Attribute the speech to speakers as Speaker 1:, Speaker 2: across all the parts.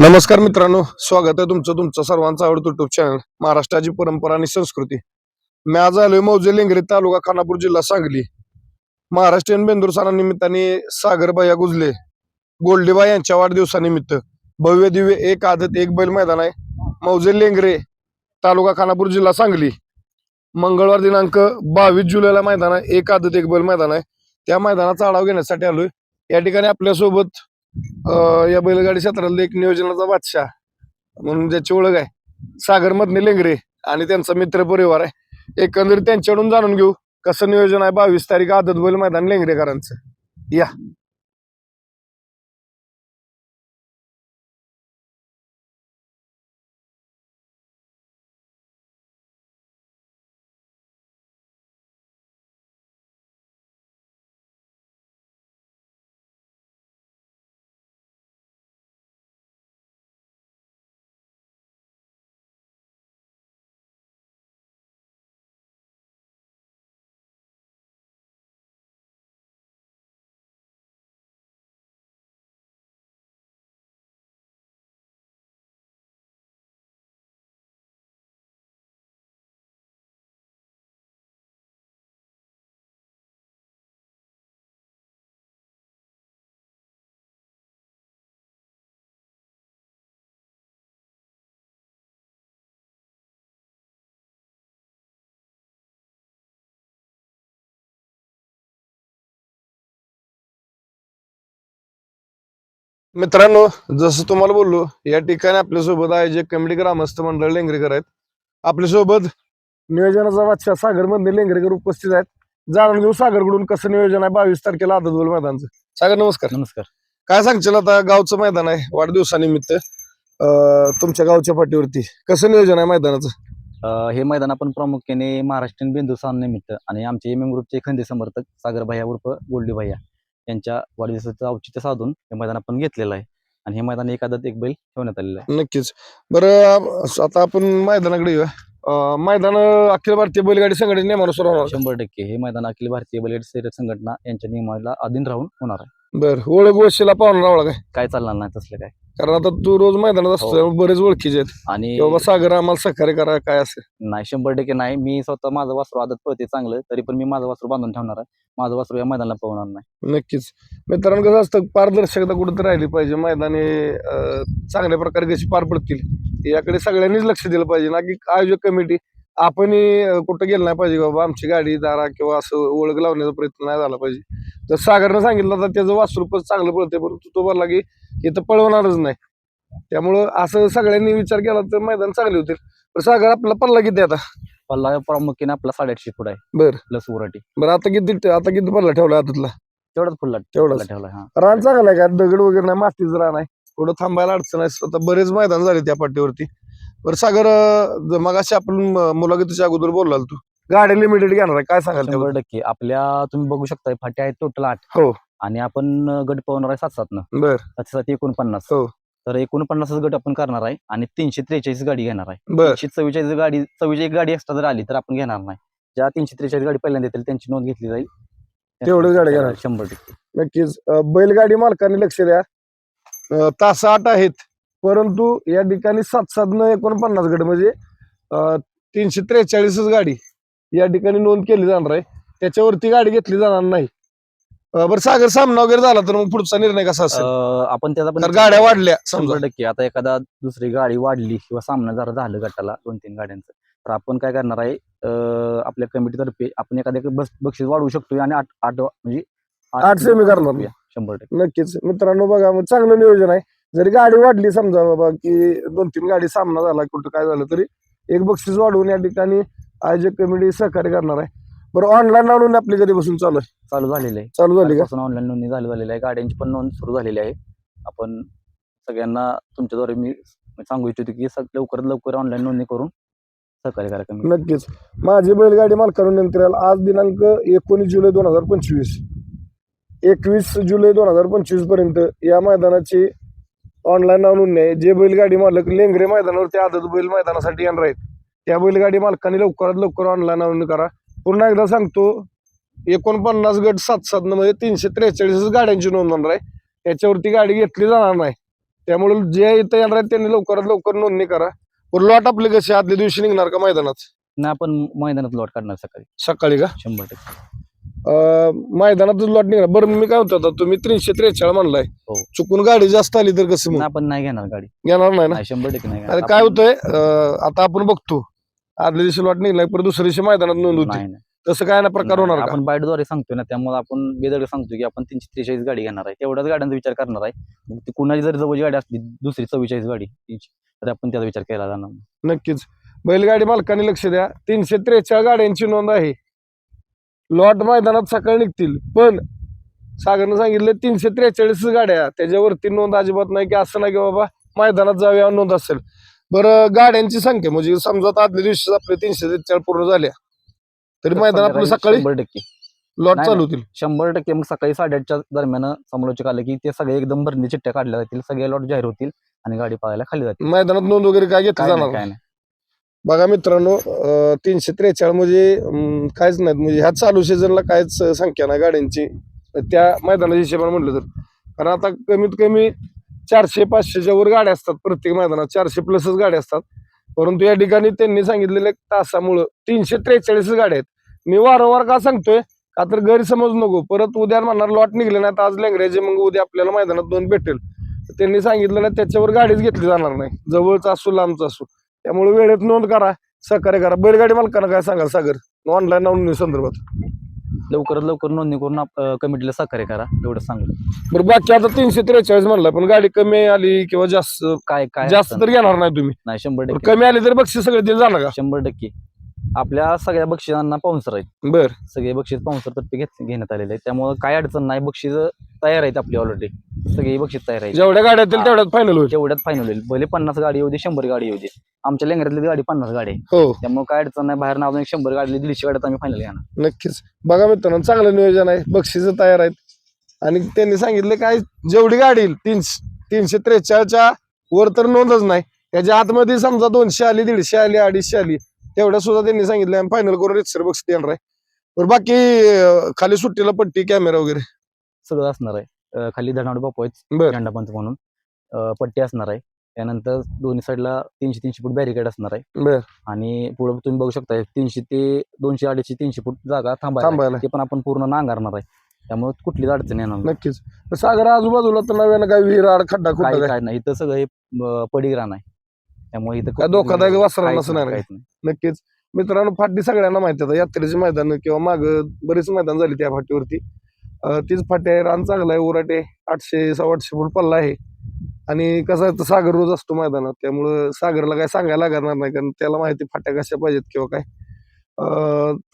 Speaker 1: नमस्कार मित्रांनो स्वागत आहे तुमचं तुमचं सर्वांचं आवडतं युट्यूब चॅनल महाराष्ट्राची परंपरा आणि संस्कृती. मी आज आलोय मौजे लेंगरे तालुका खानापूर जिल्हा सांगली. महाराष्ट्रीयन बेंदूर सणानिमित्ताने सागरबाया गुजले. गोल्डेबा यांच्या वाढदिवसानिमित्त भव्य दिव्य एक आदत एक बैल मैदान आहे. मौजे लेंगरे तालुका खानापूर जिल्हा सांगली. मंगळवार दिनांक बावीस जुलैला मैदान आहे. एक आदत एक बैल मैदान आहे. त्या मैदानाचा आढावा घेण्यासाठी आलोय. या ठिकाणी आपल्यासोबत या बैलगाडी क्षेत्रातला एक नियोजनाचा बादशाह म्हणून ज्याची ओळख आहे. सागर मधने लेंगरे आणि त्यांचा मित्र परिवार आहे. एकंदरीत त्यांच्याकडून जाणून घेऊ कसं नियोजन आहे बावीस तारीख आदत बैल मैदान लेंगरेकरांचं. या. मित्रांनो जसं तुम्हाला बोललो या ठिकाणी आपल्यासोबत आयोजक कमिटी ग्रामस्थ मंडळ लेंगरेकर आहेत. आपल्यासोबत नियोजनाचा बादशाह सागर मधले लेंगरेकर उपस्थित आहेत. जाणून घेऊ सागरकडून कसं नियोजन आहे बावीस तारखेला आदत बोल मैदानचं. सागर नमस्कार.
Speaker 2: नमस्कार.
Speaker 1: काय सांगशील आता गावचं मैदान आहे वाढदिवसानिमित्त. अं, तुमच्या गावच्या पाठीवरती कसं नियोजन आहे मैदानाचं?
Speaker 2: अ, हे मैदान आपण प्रामुख्याने महाराष्ट्रीयन बिंदू निमित्त आणि आमचे एम एम ग्रुपचे खंदे समर्थक सागर भैया उर्फ गोल्डी भैया यांच्या वाढदिवसाचं औचित्य साधून हे मैदान आपण घेतलेलं आहे. आणि हे मैदान आदत एक बैल ठेवण्यात आलेलं आहे.
Speaker 1: नक्कीच. बरं आता आपण मैदानाकडे येऊया. मैदान अखिल भारतीय बैलगाडी संघटने नियमानुसार होणार
Speaker 2: शंभर टक्के. हे मैदान अखिल भारतीय बैलगाडी शर्यत संघटना यांच्या नियमाला अधीन राहून होणार आहे.
Speaker 1: बरं ओळख वशिला पाहुणा काय
Speaker 2: चालणार नाही तसलं काय?
Speaker 1: कारण आता तू रोज मैदानात असतो
Speaker 2: हो.
Speaker 1: त्यामुळे बरेच ओळखीचे आहेत.
Speaker 2: आणि
Speaker 1: की बाबा सागर आम्हाला सहकार्य करा काय असेल?
Speaker 2: नाही शंभर टक्के नाही. मी स्वतः माझं वासरू आदत पळते चांगलं तरी पण मी माझं वासरू बांधून ठेवणार आहे. माझं वासरू या मैदानाला पळवणार नाही.
Speaker 1: नक्कीच. मित्रांनो कसं असतं पारदर्शकता कुठं राहिली पाहिजे. मैदाने अं, चांगल्या प्रकारे कशी पार पडतील याकडे सगळ्यांनीच लक्ष दिलं पाहिजे. ना की आयोजक कमिटी आपण कुठं गेलं नाही पाहिजे बाबा. आमची गाडी दारा किंवा असं ओळख लावण्याचा प्रयत्न नाही झाला पाहिजे. तर सागरनं सांगितलं तर त्याचं वासरू पण चांगलं पळते परंतु तो बोलला की इथं पळवणारच नाही. त्यामुळं असं सगळ्यांनी विचार केला तर मैदान चांगले होतील. पण सागर आपला पल्ला किती आता?
Speaker 2: पल्ला प्रामुख्याने आपला साडेआठशे फूट आहे.
Speaker 1: बरं.
Speaker 2: प्लस उराटी
Speaker 1: बरं आता किती आता किती पल्ला ठेवला हातातला
Speaker 2: तेवढाच फुल्ला
Speaker 1: तेवढाच.
Speaker 2: ठेवला
Speaker 1: रान चांगलं आहे का? दगड वगैरे नाही मातीच रान आहे. थोडं थांबायला अडचण आहे. आता बरेच मैदान झाले त्या पाट्यावरती बरं सागर मग अशी आपण मुलाखतीच्या अगोदर बोललाल तू. गाडी लिमिटेड घेणार आहे काय सांगाल
Speaker 2: शंभर? टक्के. आपल्या तुम्ही बघू शकता फाटे आहेत टोटल आठ.
Speaker 1: हो.
Speaker 2: आणि आपण गट पळवणार आहे सात सात न
Speaker 1: बर.
Speaker 2: सात एकोणपन्नास.
Speaker 1: हो.
Speaker 2: तर एकोणपन्नासच गट आपण करणार आहे आणि तीनशे त्रेचाळीस गाडी घेणार आहे.
Speaker 1: बर.
Speaker 2: तीनशे चव्वेचाळीस गाडी चव्वेचाळीस गाडी एक्स्ट्रा जर आली तर आपण घेणार नाही. ज्या तीनशे त्रेचाळीस गाडी पहिल्यांदा येतील त्यांची नोंद घेतली जाईल.
Speaker 1: तेवढ्याच गाड्या घेणार.
Speaker 2: शंभर टक्के.
Speaker 1: नक्कीच. बैलगाडी मालकांनी लक्ष द्या. तास आठ आहेत. परंतु या ठिकाणी सात सात न एकोणपन्नास गट म्हणजे तीनशे त्रेचाळीसच गाडी या ठिकाणी नोंद केली जाणार आहे. त्याच्यावरती गाडी घेतली जाणार नाही. बरं सागर सामना वगैरे झाला तर मग पुढचा निर्णय कसा असेल?
Speaker 2: आपण त्याचा पण
Speaker 1: गाड्या वाढल्या समजा.
Speaker 2: टक्के. आता एखादा दुसरी गाडी वाढली किंवा सामना जरा झालं गटाला दोन तीन गाड्यांचं तर आपण काय करणार आहे आपल्या कमिटीतर्फे आपण एखाद्या बक्षीस वाढवू शकतो आणि आठ आठ म्हणजे
Speaker 1: आठ semi करणार.
Speaker 2: शंभर टक्के.
Speaker 1: नक्कीच. मित्रांनो बघा मग चांगलं नियोजन आहे. जरी गाडी वाढली समजा बाबा की दोन तीन गाडी सामना झाला कुठं काय झालं तरी एक बक्षीस वाढवून या ठिकाणी आयोजक कमिटी सहकार्य करणार आहे. बरं ऑनलाईन आणून आपली कधीपासून चालू आहे?
Speaker 2: चालू झालेलं आहे.
Speaker 1: चालू झाली का?
Speaker 2: ऑनलाईन नोंदणी झाली झालेली आहे. गाड्यांची पण नोंद सुरू झालेली आहे. आपण सगळ्यांना तुमच्याद्वारे मी सांगू इच्छितो की लवकरात लवकर ऑनलाईन नोंदणी करून सहकार्य करा कमी.
Speaker 1: नक्कीच. माझी बैलगाडी मालकांना नंतर. आज दिनांक एकोणीस जुलै दोन हजार पंचवीस. एकवीस जुलै दोन हजार पंचवीसपर्यंत या मैदानाची ऑनलाईन नोंदणी आहे जे बैलगाडी मालक लेंगरे मैदानावरती आदत बैल मैदानासाठी येणार आहेत त्या बैलगाडी मालकांनी लवकरात लवकर ऑनलाईन नोंदणी करा. पुन्हा एकदा सांगतो एकोणपन्नास गट सात सात म्हणजे तीनशे त्रेचाळीस गाड्यांची नोंद होणार आहे. त्याच्यावरती गाडी घेतली जाणार नाही. त्यामुळे जे इथं येणार आहेत त्यांनी लवकरात लवकर नोंदणी करा. लॉट आपले कसे आदल्या दिवशी निघणार का मैदानात?
Speaker 2: ना आपण मैदानात लॉट काढणार सकाळी.
Speaker 1: सकाळी का?
Speaker 2: शंभर टक्के.
Speaker 1: मैदानातच लॉट निघणार. बरं मी काय म्हणतो आता तुम्ही तीनशे त्रेचाळ म्हणलाय.
Speaker 2: हो.
Speaker 1: चुकून गाडी जास्त आली तर कसं मग?
Speaker 2: आपण नाही घेणार गाडी.
Speaker 1: घेणार नाही ना?
Speaker 2: नाही शंभर टक्के नाही
Speaker 1: अरे
Speaker 2: घेणार.
Speaker 1: काय
Speaker 2: आपण-
Speaker 1: होतंय अं, आता आपण बघतो. आदल्या दिवशी लॉट निघलाय पर दुसऱ्या दिवशी मैदानात नोंद होती.
Speaker 2: नाही नाही.
Speaker 1: तसं काय ना प्रकार
Speaker 2: नाही,
Speaker 1: होणार का?
Speaker 2: आपण बाईटद्वारे सांगतोय ना त्यामुळे आपण बेदड सांगतो की आपण तीनशे त्रेचाळीस गाडी घेणार आहे. तेवढ्याच गाड्यांचा विचार करणार आहे. मग ती कुणाची जर जवळची गाडी असली दुसरी चव्वेचाळीस गाडी तीनशे तर आपण त्याचा विचार केला जाणार नाही.
Speaker 1: नक्कीच. बैलगाडी मालकांनी लक्ष द्या. तीनशे त्रेचाळ गाड्यांची नोंद आहे. लॉट मैदानात सकाळी निघतील. पण सागरनं सांगितलं तीनशे त्रेचाळीस गाड्या त्याच्यावरती नोंद अजिबात नाही की असं नाही की बाबा मैदानात जाऊया नोंद असेल. बरं गाड्यांची संख्या म्हणजे समजा आदल्या दिवशी आपले तीनशे त्रेचाळीस पूर्ण झाल्या. तरी
Speaker 2: तर
Speaker 1: मैदान आपलं सकाळी
Speaker 2: शंभर टक्के.
Speaker 1: लॉट
Speaker 2: नाही,
Speaker 1: चालू होतील.
Speaker 2: शंभर टक्के. मग सकाळी साडेआठच्या दरम्यान समालोचक आले की ते सगळे एकदम भरणी चिठ्ठ्या काढल्या जातील सगळे लॉट जाहीर होतील आणि गाडी पळायला खाली जातील.
Speaker 1: मैदानात नोंद वगैरे काय घेतली
Speaker 2: काय
Speaker 1: जाणार?
Speaker 2: नाही. काय नाही.
Speaker 1: बघा मित्रांनो तीनशे त्रेचाळीस म्हणजे काहीच नाहीत. म्हणजे ह्या चालू सीझनला काहीच संख्या नाही गाड्यांची. त्या मैदानाच्या हिशेबाने म्हटलं तर. कारण आता कमीत कमी चारशे पाचशेच्या वर गाड्या असतात प्रत्येक मैदानात. चारशे प्लसच गाड्या असतात. परंतु या ठिकाणी त्यांनी सांगितलेल्या तासामुळं तीनशे त्रेचाळीस गाड्या आहेत. मी वारंवार का सांगतोय? का तर गैरसमज नको. परत उद्या म्हणणार लॉट निघले नाही तर आज लँग्रेजे मग उद्या आपल्याला मैदानात दोन भेटेल. त्यांनी सांगितलं ना त्याच्यावर गाडीच घेतली जाणार नाही. जवळचा असू लांबचा असू. त्यामुळे वेळेत नोंद करा सहकार्य करा. बैलगाडी मालकांना काय सांगाल सागर? ऑनलाईन नोंदणी संदर्भात.
Speaker 2: लवकरात लवकर नोंदणी करून आप- अं, कमिटीला सहकार्य करा एवढं सांगू
Speaker 1: बरं बाकी आता तीनशे त्रेचाळीस म्हणलं पण गाडी कमी आली किंवा जास्त
Speaker 2: काय काय
Speaker 1: जास्त
Speaker 2: अडचण
Speaker 1: तर घेणार नाही तुम्ही.
Speaker 2: नाही शंभर
Speaker 1: बरं,
Speaker 2: टक्के.
Speaker 1: कमी आली तर बक्षीस सगळे दिले जाणार का?
Speaker 2: शंभर टक्के. आपल्या सगळ्या बक्षिसांना पाऊन्सर आहेत.
Speaker 1: बर.
Speaker 2: सगळे बक्षीस पाऊन्सर तर्फे घेत घेण्यात आलेले आहेत. त्यामुळे काय अडचण नाही बक्षीस तयार आहेत आपली ऑलरेडी सगळी बक्षीस तयार आहेत
Speaker 1: जेवढ्या गाड्या येतील तेवढ्यात फायनल होईल.
Speaker 2: तेवढ्यात फायनल होईल. भले पन्नास गाडी येऊ दे शंभर गाडी येऊ दे. आमच्या लेंगऱ्यातली गाडी पन्नास गाडी आहे.
Speaker 1: हो.
Speaker 2: त्यामुळे काय अडचण नाही. बाहेर नाव शंभर गाडी दीडशे गाड्यात आम्ही फायनल घेणार.
Speaker 1: नक्कीच. बघा मित्रांनो चांगलं नियोजन आहे. बक्षीस तयार आहेत. आणि त्यांनी सांगितलं काय जेवढी गाडी येईल तीनशे तीनशे त्रेचाळच्या वर तर नोंदच नाही. त्याच्या आतमध्ये समजा दोनशे आली दीडशे आली अडीचशे आली तेवढ्या सुद्धा त्यांनी सांगितलं फायनल करून रितसर बक्षीस देणार आहे. बरं बाकी खाली सुट्टीला पट्टी कॅमेरा वगैरे.
Speaker 2: सगळं असणार आहे. खाली धनावडे बापू आहेत म्हणून. पट्टी असणार आहे. त्यानंतर दोन्ही साईडला तीनशे तीनशे फूट बॅरिकेड असणार आहे. आणि पुढे तुम्ही बघू शकता तीनशे ते दोनशे अडीचशे तीनशे फूट जागा थांबायला. ते पण आपण पूर्ण नांगरणार आहे. त्यामुळे कुठलीच अडचण येणार नाही.
Speaker 1: नक्कीच. सागर आजूबाजूला तर नव्यानं काय विहीर आड खड्डा
Speaker 2: काही
Speaker 1: काय?
Speaker 2: नाही. इथं सगळं हे अं, पडीग्रान आहे. त्यामुळे इथं
Speaker 1: काय धोकादायक वासरांना
Speaker 2: काहीच
Speaker 1: असं नाही ना?
Speaker 2: काहीच नाही.
Speaker 1: नक्कीच. मित्रांनो फाटी सगळ्यांना माहिती आहे. यात्रेची मैदान किंवा माग बरीच मैदान झाली त्या फाटीवरती. तीच फाटे आहे रान चांगला आहे उराटे आठशे सव्वा आठशे फूट पल्ला आहे. आणि कसं आहे तर सागर रोज असतो मैदानात त्यामुळं सागरला काय सांगायला लागणार नाही कारण त्याला माहिती फाट्या कशा पाहिजेत किंवा काय.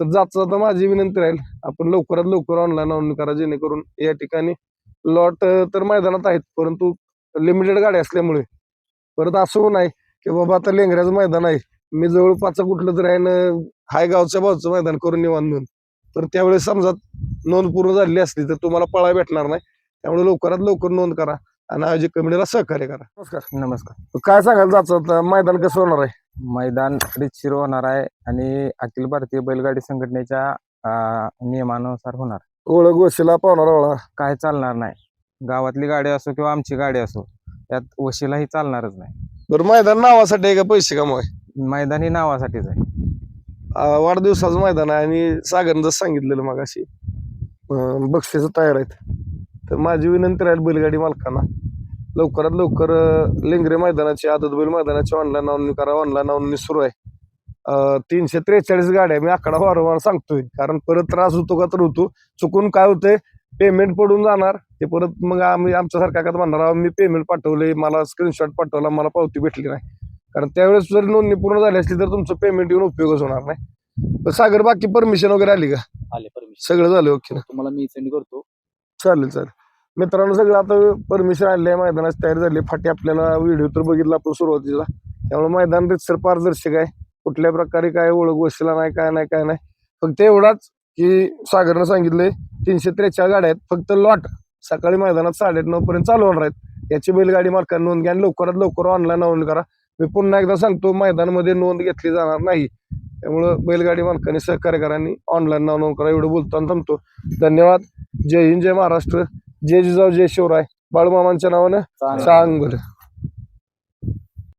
Speaker 1: तर जात जाता माझी विनंती राहील आपण लवकरात लवकर ऑनलाईन नोंदणी करा जेणेकरून या ठिकाणी लॉट तर मैदानात आहेत परंतु लिमिटेड गाड्या असल्यामुळे. परत असं होऊ नाही की बाबा आता लेंगऱ्याचं मैदान आहे मी जवळपासचं कुठलं तरी आहे ना हाय गावच्या बाजूचं मैदान करून निवांधून तर त्यावेळेस समजा नोंद पूर्ण झालेली असली तर तुम्हाला पळा भेटणार नाही. त्यामुळे लवकरात लवकर नोंद करा आणि आयोजक कमिटीला सहकार्य करा. नमस्कार.
Speaker 3: नमस्कार.
Speaker 1: काय सांगाल जायचं मैदान कसं होणार आहे?
Speaker 3: मैदान रितशीर होणार आहे आणि अखिल भारतीय बैलगाडी संघटनेच्या अं, नियमानुसार होणार.
Speaker 1: ओळख वशिला पावणार ओळा
Speaker 3: काय चालणार नाही. गावातली गाडी असो किंवा आमची गाडी असो त्यात वशिलाही चालणारच नाही.
Speaker 1: बरं मैदान नावासाठी आहे का पैसे कमवाय?
Speaker 3: मैदान ही नावासाठीच आहे.
Speaker 1: वाढदिवसाचं मैदान आहे आणि सागरनं जसं सांगितलेलं मग अशी बक्षिसं तयार आहेत. तर माझी विनंती राहील बैलगाडी मालकांना लवकरात लवकर लेंगरे मैदानाची आदत बैल मैदानाची ऑनलाईन नोंदणी करा. ऑनलाईन नोंदणी सुरू आहे. तीनशे त्रेचाळीस गाड्या मी आकडा वारंवार सांगतोय. कारण परत त्रास होतो का तर होतो. चुकून काय होतंय पेमेंट पडून जाणार. ते परत मग आम्ही आमच्यासारख्या का म्हणणार "अहो, मी पेमेंट पाठवले मला स्क्रीनशॉट पाठवला मला पावती भेटली नाही. कारण त्यावेळेस जर नोंदणी पूर्ण झाली असली तर तुमचं पेमेंट येऊन उपयोगच होणार नाही. पण सागर बाकी परमिशन वगैरे आली का?
Speaker 2: आले परमिशन
Speaker 1: सगळं झालं ओके ना?
Speaker 2: तुम्हाला मी सेंड करतो.
Speaker 1: चालेल चालेल. मित्रांनो सगळं आता परमिशन आले आहे. मैदानाची तयारी झाली. फाटी आपल्याला व्हिडिओ तर बघितला आपण सुरुवातीला. त्यामुळे मैदान रितसर पारदर्शक आहे. कुठल्या प्रकारे काय ओळख वशिला नाही काय नाही काय नाही. फक्त एवढाच की सागरनं सांगितले तीनशे त्रेचाळीस गाड्या आहेत. फक्त लॉट सकाळी मैदानात साडेआठ नऊ पर्यंत चालू होणार आहेत. याची बैलगाडी मालकांनी नोंद घ्या आणि लवकरात लवकर ऑनलाईन नोंद करा. मी पुन्हा एकदा सांगतो मैदानामध्ये नोंद घेतली जाणार नाही. त्यामुळं बैलगाडी मालकांनी सहकार्य करा आणि ऑनलाईन नाव नोंद करा. एवढं बोलताना थांबतो. धन्यवाद. जय हिंद जय महाराष्ट्र. जय जिजाऊ जय शिवराय. बाळूमामांच्या नावानं. सांग बरं